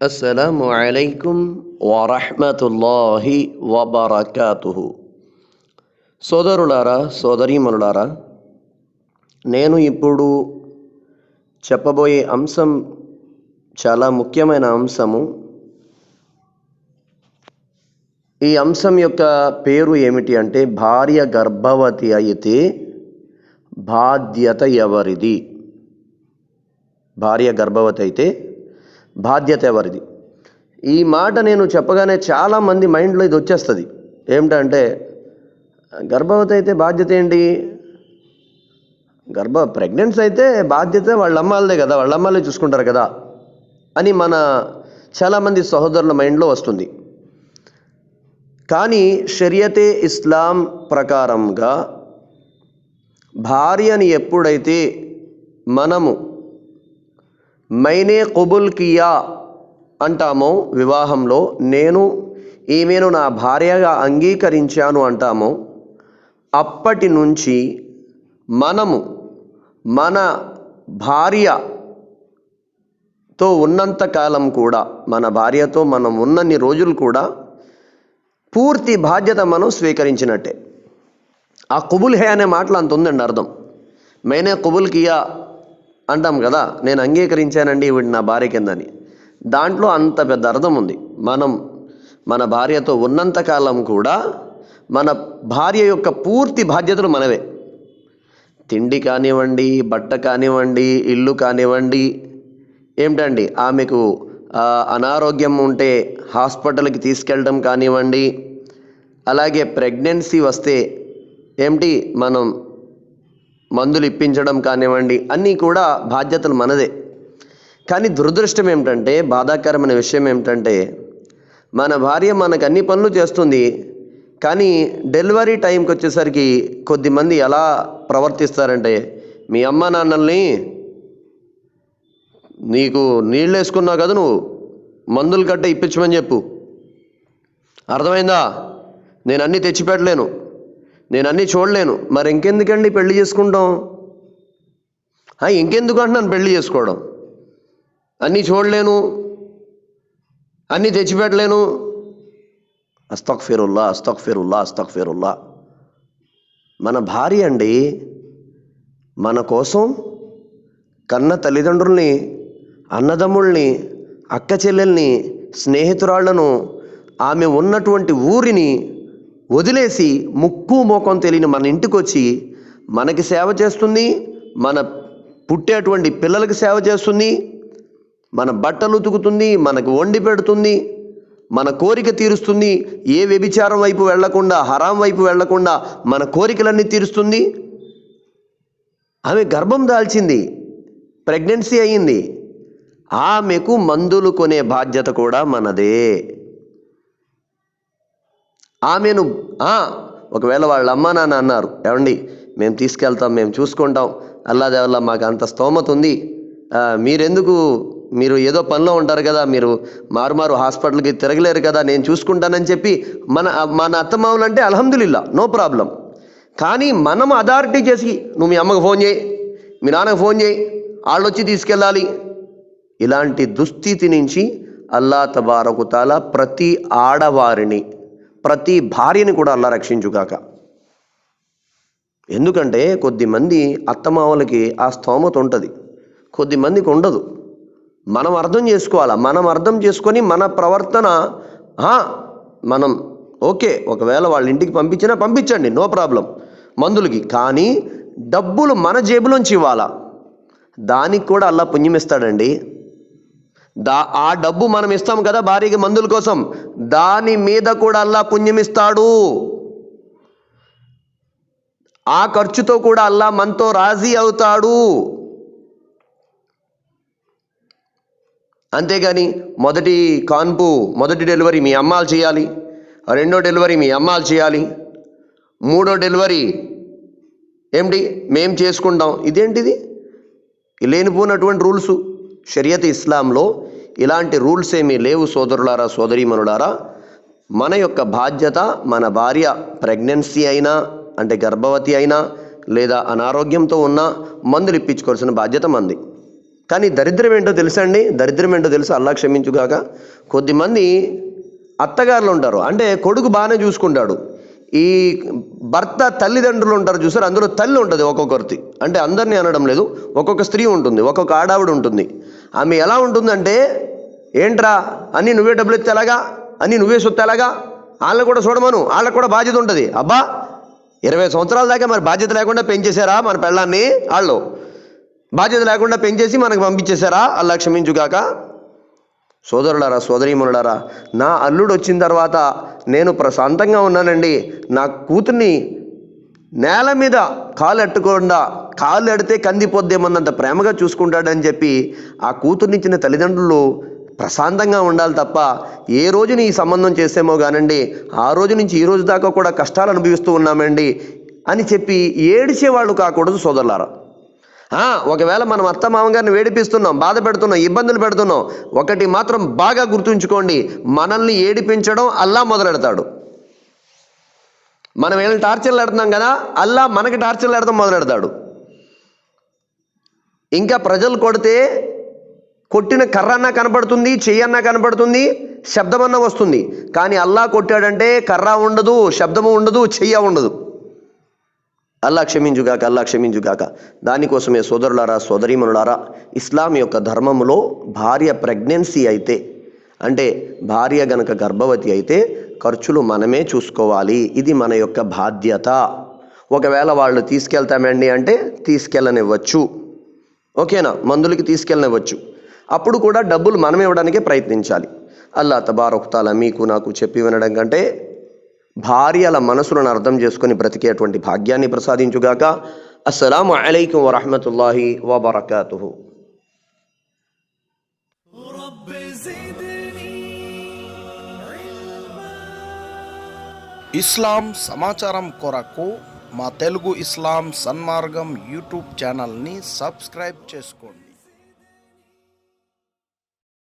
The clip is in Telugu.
అస్సలము అలైకుం వరహ్మతుల్లాహి వబర్కాతుహు సోదరులారా సోదరీమనులారా నేను ఇప్పుడు చెప్పబోయే అంశం చాలా ముఖ్యమైన అంశము. ఈ అంశం యొక్క పేరు ఏమిటి అంటే భార్య గర్భవతి అయితే బాధ్యత ఎవరిది? భార్య గర్భవతి అయితే బాధ్యత ఎవరిది? ఈ మాట నేను చెప్పగానే చాలామంది మైండ్లో ఇది వచ్చేస్తుంది. ఏమిటంటే గర్భవతి అయితే బాధ్యత ఏంటి? గర్భ ప్రెగ్నెన్సీ అయితే బాధ్యత వాళ్ళ అమ్మాలదే కదా వాళ్ళ అమ్మాలే చూసుకుంటారు కదా అని మన చాలామంది సహోదరుల మైండ్లో వస్తుంది. కానీ షరియతే ఇస్లాం ప్రకారంగా భార్యని ఎప్పుడైతే మనము మైనే కుబుల్ కియా అంటాము వివాహంలో. నేను ఈమెను నా భార్యగా అంగీకరించాను అంటామో. అప్పటి నుంచి మనము మన భార్యతో ఉన్నంత కాలం కూడా మన భార్యతో మనం ఉన్నన్ని రోజులు కూడా పూర్తి బాధ్యత మనం స్వీకరించినట్టే. ఆ కుబుల్ హే అనే మాటలు అంత ఉందండి అర్థం. మైనే కుబుల్ కియా అంటాం కదా నేను అంగీకరించానండి వీడు నా భార్య కిందని. దాంట్లో అంత పెద్ద అర్థం ఉంది. మనం మన భార్యతో ఉన్నంతకాలం కూడా మన భార్య యొక్క పూర్తి బాధ్యతలు మనవే. తిండి కానివ్వండి బట్ట కానివ్వండి ఇల్లు కానివ్వండి ఏమిటండి? ఆమెకు అనారోగ్యం ఉంటే హాస్పిటల్కి తీసుకెళ్ళడం కానివ్వండి అలాగే ప్రెగ్నెన్సీ వస్తే ఏమిటి? మనం మందులు ఇప్పించడం కానివ్వండి అన్నీ కూడా బాధ్యతలు మనదే. కానీ దురదృష్టం ఏమిటంటే బాధాకరమైన విషయం ఏమిటంటే మన భార్య మనకు అన్ని పనులు చేస్తుంది కానీ డెలివరీ టైంకి వచ్చేసరికి కొద్దిమంది ఎలా ప్రవర్తిస్తారంటే మీ అమ్మ నాన్నల్ని నీకు నీళ్ళు వేసుకున్నావు కదా నువ్వు మందులు కట్ట ఇప్పించమని చెప్పు. అర్థమైందా? నేను అన్నీ తెచ్చిపెట్టలేను. నేను అన్నీ చూడలేను. మరి ఇంకెందుకండి పెళ్ళి చేసుకుంటాం? ఇంకెందుకు అంటున్నాను పెళ్ళి చేసుకోవడం? అన్నీ చూడలేను. అన్నీ తెచ్చిపెట్టలేను. అస్తక్ ఫిరుల్లా అస్తక్ ఫిరుల్లా అస్తక్ ఫిరుల్లా మన భార్య అండి మన కోసం కన్న తల్లిదండ్రుల్ని అన్నదమ్ముల్ని అక్క చెల్లెల్ని స్నేహితురాళ్ళను ఆమె ఉన్నటువంటి ఊరిని వదిలేసి ముక్కు మోకం తెలియని మన ఇంటికి వచ్చి మనకి సేవ చేస్తుంది మన పుట్టేటువంటి పిల్లలకి సేవ చేస్తుంది మన బట్టలు ఉతుకుతుంది మనకు వండి పెడుతుంది మన కోరిక తీరుస్తుంది ఏ వ్యభిచారం వైపు వెళ్ళకుండా హరాం వైపు వెళ్ళకుండా మన కోరికలన్నీ తీరుస్తుంది. ఆమె గర్భం దాల్చింది ప్రెగ్నెన్సీ అయ్యింది. ఆమెకు మందులు కొనే బాధ్యత కూడా మనదే. ఆమెను. ఒకవేళ వాళ్ళ అమ్మ నాన్న అన్నారు ఏమండి మేము తీసుకెళ్తాం మేము చూసుకుంటాం అల్లా వల్ల మాకు అంత స్తోమత ఉంది మీరెందుకు మీరు ఏదో పనిలో ఉంటారు కదా మీరు మారుమారు హాస్పిటల్కి తిరగలేరు కదా నేను చూసుకుంటానని చెప్పి మన మన అత్తమామలు అంటే అల్హమ్దులిల్లా నో ప్రాబ్లం. కానీ మనం అథారిటీ చేసి నువ్వు మీ అమ్మకు ఫోన్ చేయి మీ నాన్నకు ఫోన్ చేయి వాళ్ళు వచ్చి తీసుకెళ్ళాలి. ఇలాంటి దుస్థితి నుంచి అల్లా తబారకుతాల ప్రతి ఆడవారిని ప్రతి భార్యని కూడా అల్లా రక్షించుగాక. ఎందుకంటే కొద్దిమంది అత్తమామలకి ఆ స్తోమత ఉంటుంది. కొద్దిమందికి ఉండదు. మనం అర్థం చేసుకోవాలా? మనం అర్థం చేసుకొని మన ప్రవర్తన మనం ఓకే ఒకవేళ వాళ్ళ ఇంటికి పంపించినా పంపించండి నో ప్రాబ్లం. మందులకి. కానీ డబ్బులు మన జేబులోంచి ఇవ్వాలా? దానికి కూడా అల్లా పుణ్యమిస్తాడండి. దా ఆ డబ్బు మనం ఇస్తాం కదా భార్యకి మందుల కోసం. దాని మీద కూడా అల్లా పుణ్యమిస్తాడు. ఆ ఖర్చుతో కూడా అల్లా మనతో రాజీ అవుతాడు. అంతేగాని మొదటి కాన్పు మొదటి డెలివరీ మీ అమ్మాలు చేయాలి. రెండో డెలివరీ మీ అమ్మాలు చేయాలి. మూడో డెలివరీ ఏమిటి? మేం చేసుకుంటాం. ఇదేంటిది? లేనిపోయినటువంటి రూల్స్. షరియత్ ఇస్లాంలో ఇలాంటి రూల్స్ ఏమీ లేవు సోదరులారా సోదరీమణులారా. మన యొక్క బాధ్యత మన భార్య ప్రెగ్నెన్సీ అయినా అంటే గర్భవతి అయినా లేదా అనారోగ్యంతో ఉన్నా మందులు ఇప్పించుకోవాల్సిన బాధ్యత మంది. కానీ దరిద్రం ఏంటో తెలుసండి దరిద్రం ఏంటో తెలుసు? అల్లా క్షమించుగాక కొద్దిమంది అత్తగారులు ఉంటారు. అంటే కొడుకు బాగానే చూసుకుంటాడు. ఈ భర్త తల్లిదండ్రులు ఉంటారు చూసారు? అందులో తల్లి ఉంటుంది ఒక్కొక్కరిది. అంటే అందరినీ అనడం లేదు. ఒక్కొక్క స్త్రీ ఉంటుంది ఒక్కొక్క ఆడావిడ ఉంటుంది. ఆమె ఎలా ఉంటుందంటే ఏంట్రా? అన్నీ నువ్వే డబ్బులు ఎత్తే ఎలాగా? అన్నీ నువ్వే సొత్తు ఎలాగా? వాళ్ళని కూడా చూడమను. వాళ్ళకు కూడా బాధ్యత ఉంటుంది. అబ్బా ఇరవై సంవత్సరాల దాకా మరి బాధ్యత లేకుండా పెంచేశారా మన పెళ్ళాన్ని వాళ్ళు బాధ్యత లేకుండా పెంచేసి మనకు పంపించేశారా? అలా క్షమించుగాక. సోదరులారా సోదరీమణులారా నా అల్లుడు వచ్చిన తర్వాత నేను ప్రశాంతంగా ఉన్నానండి. నా కూతుర్ని నేల మీద కాలు ఎట్టకుండా కాలు ఎడితే కందిపోద్దేమన్నంత ప్రేమగా చూసుకుంటాడని చెప్పి ఆ కూతుర్నిచ్చిన తల్లిదండ్రులు ప్రశాంతంగా ఉండాలి తప్ప ఏ రోజుని ఈ సంబంధం చేసేమో కానండి ఆ రోజు నుంచి ఈ రోజు దాకా కూడా కష్టాలు అనుభవిస్తూ ఉన్నామండి అని చెప్పి ఏడిచేవాళ్ళు కాకూడదు సోదరులారా. ఒకవేళ మనం అత్త మామగారిని వేడిపిస్తున్నాం బాధ పెడుతున్నాం ఇబ్బందులు పెడుతున్నాం ఒకటి మాత్రం బాగా గుర్తుంచుకోండి మనల్ని ఏడిపించడం అల్లా మొదలెడతాడు. మనం ఏమైనా టార్చర్లు పెడుతున్నాం కదా అల్లా మనకి టార్చర్లు పెడతాం మొదలెడతాడు. ఇంకా ప్రజలు కొడితే కొట్టిన కర్ర కనపడుతుంది చెయ్యన్నా కనపడుతుంది శబ్దమన్నా వస్తుంది. కానీ అల్లా కొట్టాడంటే కర్ర ఉండదు శబ్దము ఉండదు చెయ్య ఉండదు. అల్లా క్షమించుగాక అల్లా క్షమించుగాక. దానికోసమే సోదరులారా సోదరీమనులారా ఇస్లాం యొక్క ధర్మములో భార్య ప్రెగ్నెన్సీ అయితే అంటే భార్య గనక గర్భవతి అయితే ఖర్చులు మనమే చూసుకోవాలి. ఇది మన యొక్క బాధ్యత. ఒకవేళ వాళ్ళు తీసుకెళ్తామండి అంటే తీసుకెళ్ళనివ్వచ్చు. ఓకేనా? మందులకి తీసుకెళ్ళనివ్వచ్చు. అప్పుడు కూడా డబ్బులు మనం ఇవ్వడానికే ప్రయత్నించాలి. అల్లా తబారొక్తాల మీకు నాకు చెప్పి వినడం కంటే భార్యల మనసులను అర్థం చేసుకొని బ్రతికేటువంటి భాగ్యాన్ని ప్రసాదించుగాక. అస్సలాము అలైకుం వరహమతుల్లాహి వబర్కాతుహు. ఇస్లాం సమాచారం కొరకు మా తెలుగు ఇస్లాం సన్మార్గం యూట్యూబ్ ఛానల్ని సబ్స్క్రైబ్ చేసుకోండి.